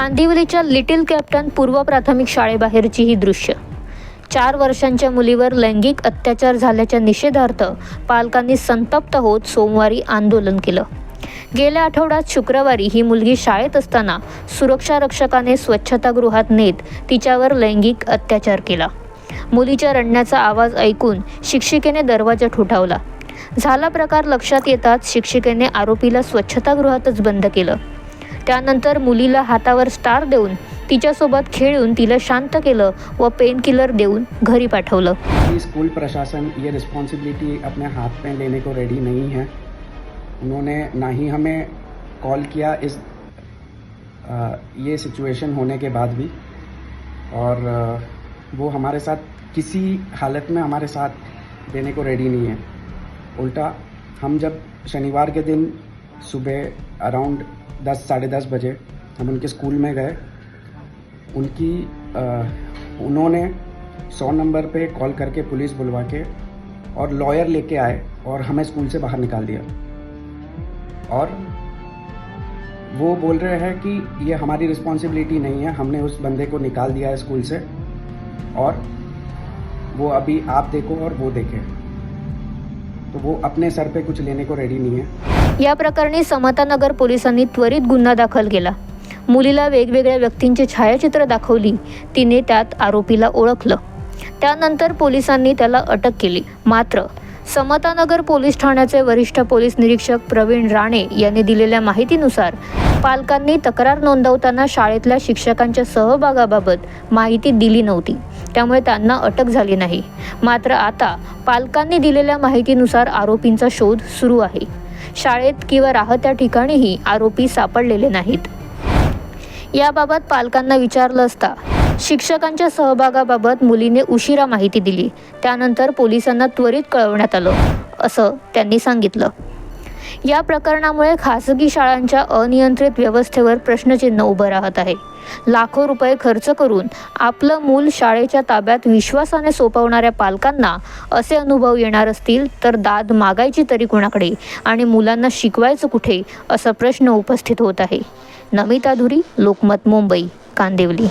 कांदिवलीच्या little captain पूर्व प्राथमिक शाळेबाहेरची ही दृश्य. चार वर्षांच्या मुलीवर लैंगिक अत्याचार झाल्याच्या निषेधार्थ पालकांनी संतप्त होत सोमवारी आंदोलन केलं. गेल्या आठवड्यात शुक्रवारी ही मुलगी शाळेत असताना सुरक्षा रक्षकाने स्वच्छतागृहात नेत तिच्यावर लैंगिक अत्याचार केला. मुलीच्या रडण्याचा आवाज ऐकून शिक्षिकेने दरवाजा ठोठावला. झाला प्रकार लक्षात येताच शिक्षिकेने आरोपीला स्वच्छतागृहातच बंद केलं. त्यानंतर मुलीला हातावर स्टार देऊन तिच्यासोबत खेळून तिला शांत केलं व पेन किलर देऊन घरी पाठवलं. स्कूल प्रशासन ये रिस्पॉन्सिबिलिटी अपने हाथ में लेने को रेडी नहीं है। उन्होंने ना ही हमें कॉल किया इस ये सिचुएशन होने के बाद भी। और वो हमारे साथ किसी हालत में हमारे साथ देने को रेडी नहीं है। उल्टा हम जब शनिवार के दिन सुबह अराउंड दस साढ़े दस बजे हम उनके स्कूल में गए। उनकी अ, उन्होंने सौ नंबर पे कॉल करके पुलिस बुलवा के और लॉयर लेके आए और हमें स्कूल से बाहर निकाल दिया। और वो बोल रहे हैं कि ये हमारी रिस्पॉन्सिबिलिटी नहीं है हमने उस बंदे को निकाल दिया है स्कूल से और वो अभी आप देखो और वो देखे। तो वो अपने सर पे कुछ लेने को रेडी नहीं है। या प्रकरणी समतानगर पोलिसांनी त्वरित गुन्हा दाखल केला. मुलीला वेगवेगळ्या व्यक्तींची छायाचित्र दाखवली. तिने त्यात आरोपीला ओळखलं. त्यानंतर पोलिसांनी त्याला अटक केली. मात्र समतानगर पोलीस ठाण्याचे वरिष्ठ पोलीस निरीक्षक प्रवीण राणे यांनी दिलेल्या माहितीनुसार पालकांनी तक्रार नोंदवताना शाळेतल्या शिक्षकांच्या सहभागाबाबत माहिती दिली नव्हती. त्यामुळे त्यांना अटक झाली नाही. मात्र आता पालकांनी दिलेल्या माहितीनुसार आरोपींचा शोध सुरू आहे. शाळेत किंवा राहत्या ठिकाणीही आरोपी सापडलेले नाहीत. याबाबत पालकांना विचारलं असता शिक्षकांच्या सहभागाबाबत मुलीने उशिरा माहिती दिली. त्यानंतर पोलिसांना त्वरित कळवण्यात आलं असं त्यांनी सांगितलं. या प्रकरणामुळे खासगी शाळांच्या अनियंत्रित व्यवस्थेवर प्रश्नचिन्ह उभं राहत आहे. लाखो रुपये खर्च करून आपलं मूल शाळेच्या ताब्यात विश्वासाने सोपवणाऱ्या पालकांना असे अनुभव येणार असतील तर दाद मागायची तरी कुणाकडे आणि मुलांना शिकवायचं कुठे असा प्रश्न उपस्थित होत आहे. नमिता धुरी लोकमत मुंबई कांदिवली.